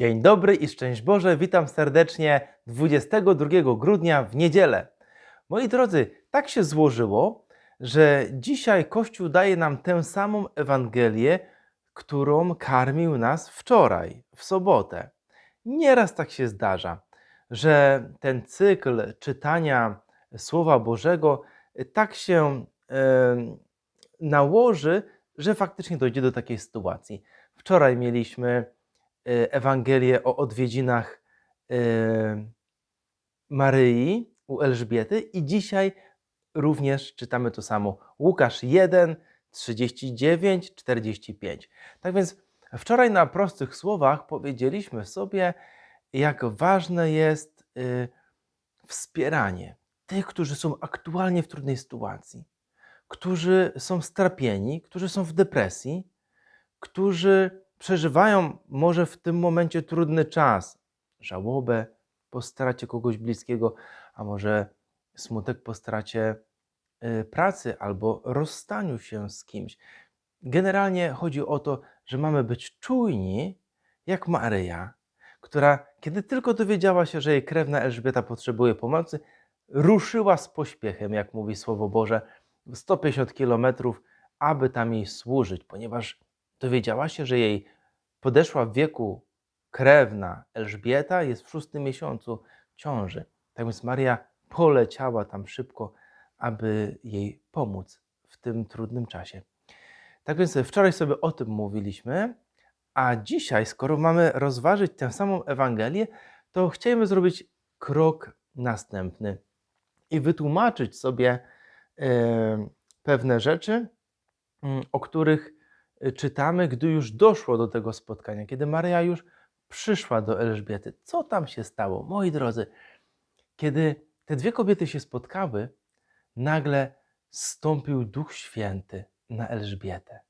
Dzień dobry i szczęść Boże, witam serdecznie 22 grudnia w niedzielę. Moi drodzy, tak się złożyło, że dzisiaj Kościół daje nam tę samą Ewangelię, którą karmił nas wczoraj, w sobotę. Nieraz tak się zdarza, że ten cykl czytania Słowa Bożego tak się e, nałoży, że faktycznie dojdzie do takiej sytuacji. Wczoraj mieliśmy Ewangelię o odwiedzinach e, Maryi u Elżbiety i dzisiaj również czytamy to samo. Łukasz 1, 39, 45. Tak więc wczoraj na prostych słowach powiedzieliśmy sobie, jak ważne jest y, wspieranie tych, którzy są aktualnie w trudnej sytuacji, którzy są strapieni, którzy są w depresji, którzy przeżywają może w tym momencie trudny czas, żałobę po stracie kogoś bliskiego, a może smutek po stracie y, pracy albo rozstaniu się z kimś. Generalnie chodzi o to, że mamy być czujni jak Maryja, która, kiedy tylko dowiedziała się, że jej krewna Elżbieta potrzebuje pomocy, ruszyła z pośpiechem, jak mówi Słowo Boże, w 150 kilometrów, aby tam jej służyć, ponieważ dowiedziała się, że jej podeszła w wieku krewna Elżbieta jest w szóstym miesiącu ciąży. Tak więc Maria poleciała tam szybko, aby jej pomóc w tym trudnym czasie. Tak więc wczoraj sobie o tym mówiliśmy, a dzisiaj, skoro mamy rozważyć tę samą Ewangelię, to chcielibyśmy zrobić krok następny i wytłumaczyć sobie pewne rzeczy, mm, o których czytamy, gdy już doszło do tego spotkania, kiedy Maria już przyszła do Elżbiety. Co tam się stało? Moi drodzy, kiedy te dwie kobiety się spotkały, nagle stąpił Duch Święty na Elżbietę.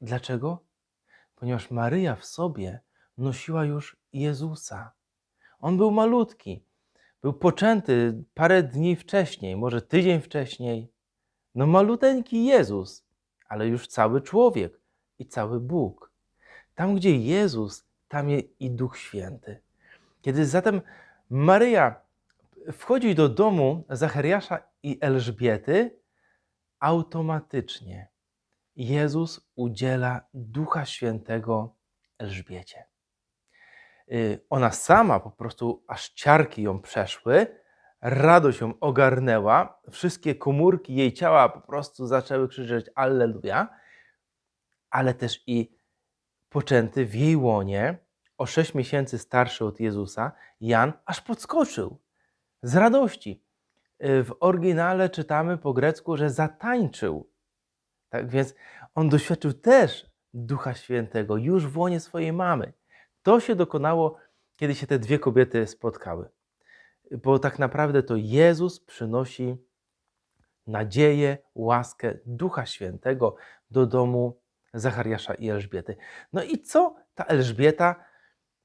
Dlaczego? Ponieważ Maryja w sobie nosiła już Jezusa. On był malutki, był poczęty parę dni wcześniej, może tydzień wcześniej. No maluteńki Jezus, ale już cały człowiek i cały Bóg. Tam, gdzie Jezus, tam jest i Duch Święty. Kiedy zatem Maryja wchodzi do domu Zachariasza i Elżbiety, automatycznie Jezus udziela Ducha Świętego Elżbiecie. Y, Ona sama po prostu aż ciarki ją przeszły, radość ją ogarnęła, wszystkie komórki jej ciała po prostu zaczęły krzyczeć Alleluja, ale też i poczęty w jej łonie, o sześć miesięcy starszy od Jezusa, Jan aż podskoczył z radości. Y, W oryginale czytamy po grecku, że zatańczył. Tak więc on doświadczył też Ducha Świętego już w łonie swojej mamy. To się dokonało, kiedy się te dwie kobiety spotkały. Bo tak naprawdę to Jezus przynosi nadzieję, łaskę Ducha Świętego do domu Zachariasza i Elżbiety. No i co ta Elżbieta,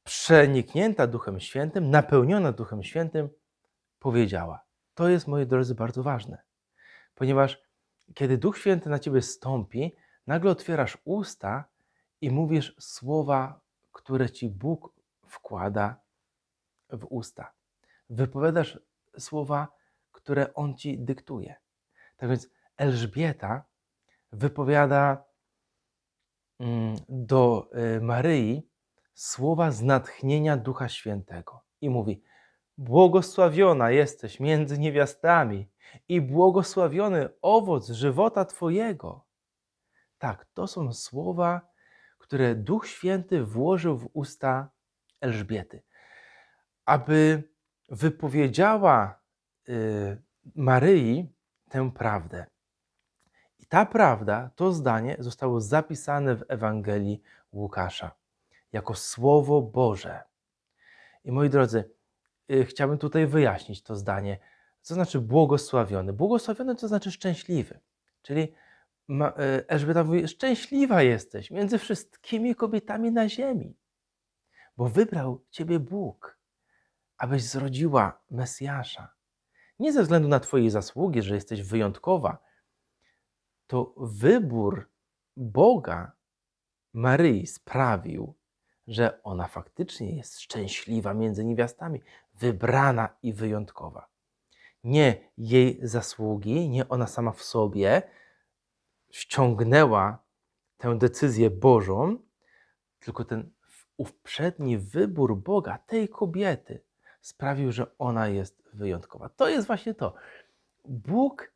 przeniknięta Duchem Świętym, napełniona Duchem Świętym, powiedziała? To jest, moi drodzy, bardzo ważne, ponieważ kiedy Duch Święty na ciebie stąpi, nagle otwierasz usta i mówisz słowa, które ci Bóg wkłada w usta. Wypowiadasz słowa, które On ci dyktuje. Tak więc Elżbieta wypowiada do y, Maryi słowa z natchnienia Ducha Świętego i mówi: Błogosławiona jesteś między niewiastami i błogosławiony owoc żywota Twojego. Tak, to są słowa, które Duch Święty włożył w usta Elżbiety, aby wypowiedziała y, Maryi tę prawdę. I ta prawda, to zdanie zostało zapisane w Ewangelii Łukasza jako Słowo Boże. I moi drodzy, y, chciałbym tutaj wyjaśnić to zdanie. Co znaczy błogosławiony? Błogosławiony to znaczy szczęśliwy. Czyli y, Elżbieta mówi, szczęśliwa jesteś między wszystkimi kobietami na ziemi, bo wybrał ciebie Bóg, abyś zrodziła Mesjasza. Nie ze względu na twoje zasługi, że jesteś wyjątkowa. To wybór Boga Maryi sprawił, że ona faktycznie jest szczęśliwa między niewiastami, wybrana i wyjątkowa. Nie jej zasługi, nie ona sama w sobie ściągnęła tę decyzję Bożą, tylko ten uprzedni wybór Boga, tej kobiety, sprawił, że ona jest wyjątkowa. To jest właśnie to. Bóg,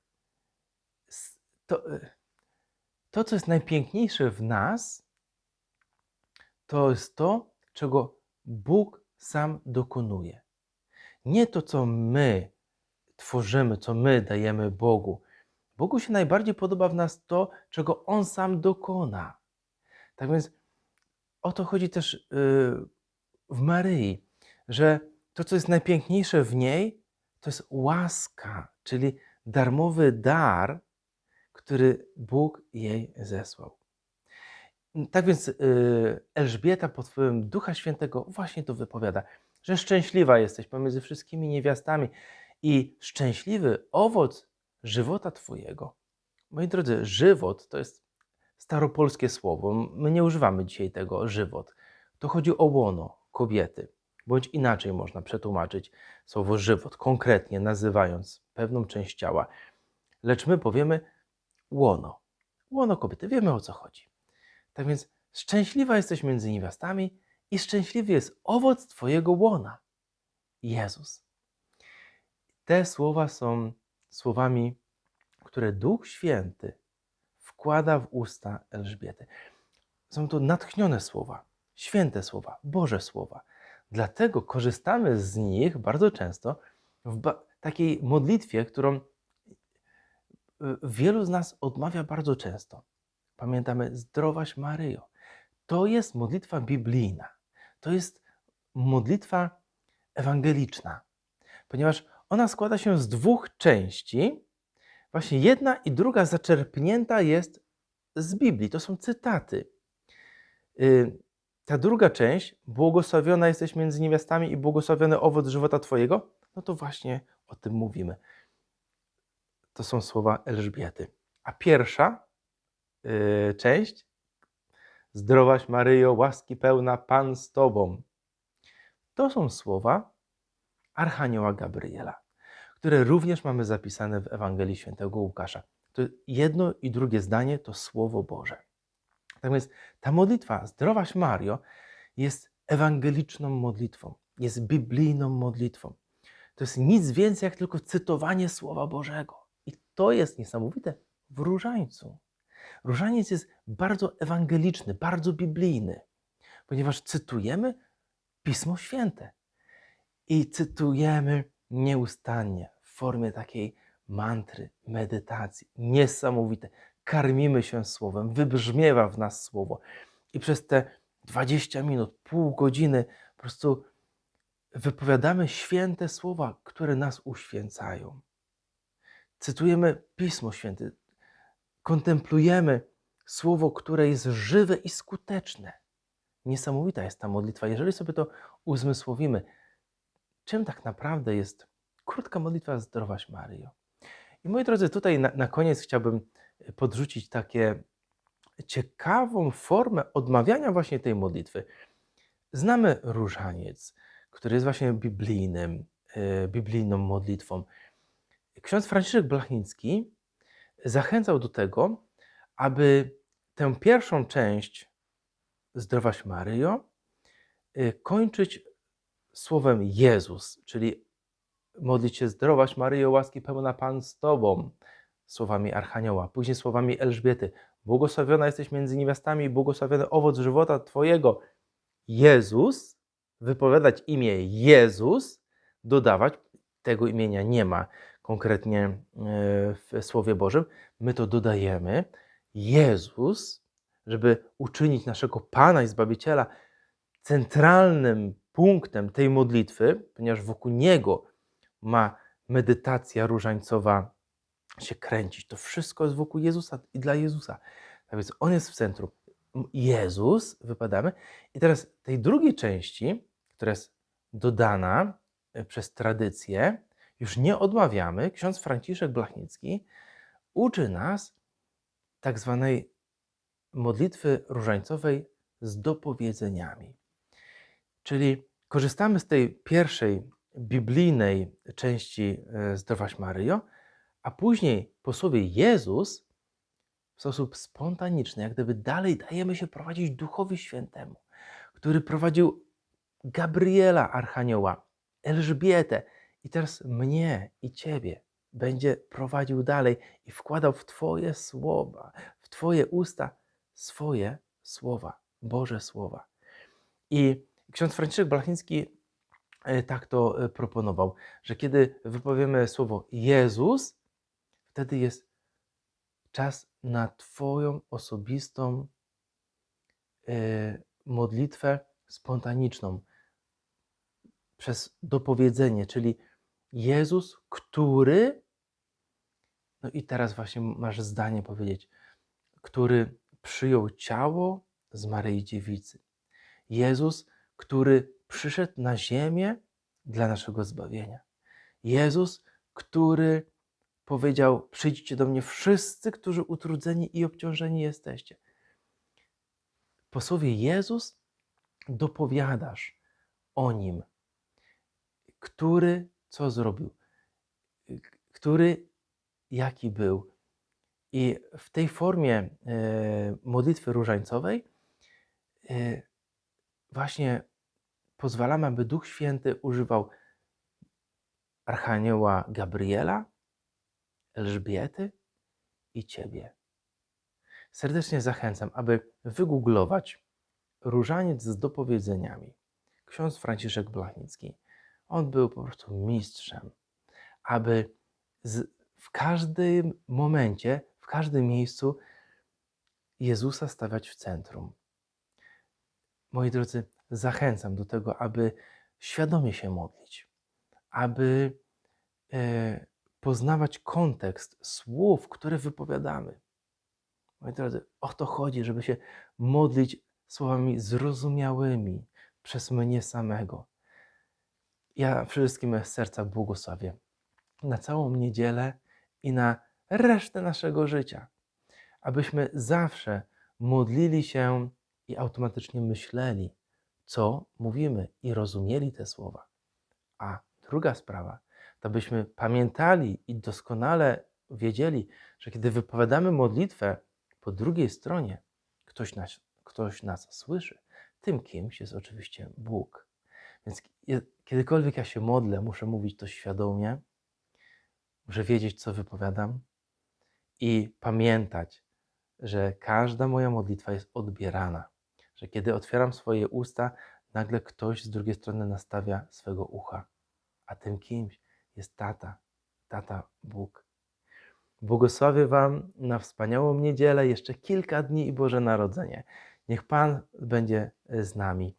to, to co jest najpiękniejsze w nas, to jest to, czego Bóg sam dokonuje. Nie to, co my tworzymy, co my dajemy Bogu. Bogu się najbardziej podoba w nas to, czego On sam dokona. Tak więc o to chodzi też y, w Maryi, że to, co jest najpiękniejsze w niej, to jest łaska, czyli darmowy dar, który Bóg jej zesłał. Tak więc y, Elżbieta pod wpływem Ducha Świętego właśnie to wypowiada, że szczęśliwa jesteś pomiędzy wszystkimi niewiastami i szczęśliwy owoc żywota Twojego. Moi drodzy, żywot to jest staropolskie słowo. My nie używamy dzisiaj tego żywot. To chodzi o łono kobiety, bądź inaczej można przetłumaczyć słowo żywot, konkretnie nazywając pewną część ciała. Lecz my powiemy łono. Łono kobiety. Wiemy o co chodzi. Tak więc szczęśliwa jesteś między niewiastami i szczęśliwy jest owoc Twojego łona. Jezus. Te słowa są słowami, które Duch Święty wkłada w usta Elżbiety. Są to natchnione słowa, święte słowa, Boże słowa. Dlatego korzystamy z nich bardzo często w takiej modlitwie, którą wielu z nas odmawia bardzo często. Pamiętamy, zdrowaś Maryjo. To jest modlitwa biblijna. To jest modlitwa ewangeliczna, ponieważ ona składa się z dwóch części, Właśnie jedna i druga zaczerpnięta jest z Biblii. To są cytaty. Y, ta druga część, błogosławiona jesteś między niewiastami i błogosławiony owoc żywota Twojego, no to właśnie o tym mówimy. To są słowa Elżbiety. A pierwsza yy, część, zdrowaś Maryjo, łaski pełna, Pan z Tobą. To są słowa Archanioła Gabriela które również mamy zapisane w Ewangelii Świętego Łukasza. To jedno i drugie zdanie to Słowo Boże. Tak więc ta modlitwa, zdrowaś Mario, jest ewangeliczną modlitwą, jest biblijną modlitwą. To jest nic więcej jak tylko cytowanie Słowa Bożego. To jest niesamowite w różańcu. Różaniec jest bardzo ewangeliczny, bardzo biblijny, ponieważ cytujemy Pismo Święte i cytujemy nieustannie w formie takiej mantry, medytacji. Niesamowite. Karmimy się słowem, wybrzmiewa w nas słowo. I przez te 20 minut, pół godziny po prostu wypowiadamy święte słowa, które nas uświęcają. Cytujemy Pismo Święte, kontemplujemy słowo, które jest żywe i skuteczne. Niesamowita jest ta modlitwa. Jeżeli sobie to uzmysłowimy, czym tak naprawdę jest krótka modlitwa Zdrowaś Maryjo. I moi drodzy, tutaj na, na koniec chciałbym e, podrzucić takie ciekawą formę odmawiania właśnie tej modlitwy. Znamy różaniec, który jest właśnie biblijnym, yy, biblijną modlitwą. Ksiądz Franciszek Blachnicki zachęcał do tego, aby tę pierwszą część Zdrowaś Maryjo yy, kończyć słowem Jezus, czyli modlić się zdrowaś Maryjo, łaski pełna Pan z Tobą, słowami Archanioła, później słowami Elżbiety, błogosławiona jesteś między niewiastami, błogosławiony owoc żywota Twojego. Jezus, wypowiadać imię Jezus, dodawać, tego imienia nie ma konkretnie e, w Słowie Bożym, my to dodajemy. Jezus, żeby uczynić naszego Pana i Zbawiciela centralnym punktem tej modlitwy, ponieważ wokół niego ma medytacja różańcowa się kręcić. To wszystko jest wokół Jezusa i dla Jezusa. Tak więc on jest w centrum. Jezus, wypadamy. I teraz tej drugiej części, która jest dodana e, przez tradycję, już nie odmawiamy. Ksiądz Franciszek Blachnicki uczy nas tak zwanej modlitwy różańcowej z dopowiedzeniami. Czyli korzystamy z tej pierwszej biblijnej części e, Zdrowaś Maryjo, a później po słowie Jezus w sposób spontaniczny, jak gdyby dalej dajemy się prowadzić Duchowi Świętemu, który prowadził Gabriela, Archanioła, Elżbietę i teraz mnie i Ciebie będzie prowadził dalej i wkładał w Twoje słowa, w Twoje usta swoje słowa, Boże słowa. I ksiądz Franciszek Blachnicki e, tak to e, proponował, że kiedy wypowiemy słowo Jezus, wtedy jest czas na Twoją osobistą e, modlitwę spontaniczną przez dopowiedzenie, czyli Jezus, który, no i teraz właśnie masz zdanie powiedzieć, który przyjął ciało z Maryi Dziewicy. Jezus, który przyszedł na ziemię dla naszego zbawienia. Jezus, który powiedział: Przyjdźcie do mnie wszyscy, którzy utrudzeni i obciążeni jesteście. Po słowie Jezus dopowiadasz o nim, który co zrobił, który jaki był. I w tej formie e, modlitwy różańcowej e, właśnie pozwalamy, aby Duch Święty używał Archanioła Gabriela, Elżbiety i Ciebie. Serdecznie zachęcam, aby wygooglować różaniec z dopowiedzeniami. Ksiądz Franciszek Blachnicki. On był po prostu mistrzem, aby z, w każdym momencie, w każdym miejscu Jezusa stawiać w centrum. Moi drodzy, zachęcam do tego, aby świadomie się modlić, aby e, poznawać kontekst słów, które wypowiadamy. Moi drodzy, o to chodzi, żeby się modlić słowami zrozumiałymi przez mnie samego. Ja wszystkim z serca błogosławię na całą niedzielę i na resztę naszego życia, abyśmy zawsze modlili się i automatycznie myśleli, co mówimy i rozumieli te słowa. A druga sprawa, to byśmy pamiętali i doskonale wiedzieli, że kiedy wypowiadamy modlitwę, po drugiej stronie ktoś nas, ktoś nas słyszy. Tym kimś jest oczywiście Bóg. Więc kiedykolwiek ja się modlę, muszę mówić to świadomie, muszę wiedzieć, co wypowiadam i pamiętać, że każda moja modlitwa jest odbierana. Że kiedy otwieram swoje usta, nagle ktoś z drugiej strony nastawia swego ucha, a tym kimś jest tata, tata Bóg. Błogosławię Wam na wspaniałą niedzielę, jeszcze kilka dni i Boże Narodzenie. Niech Pan będzie z nami.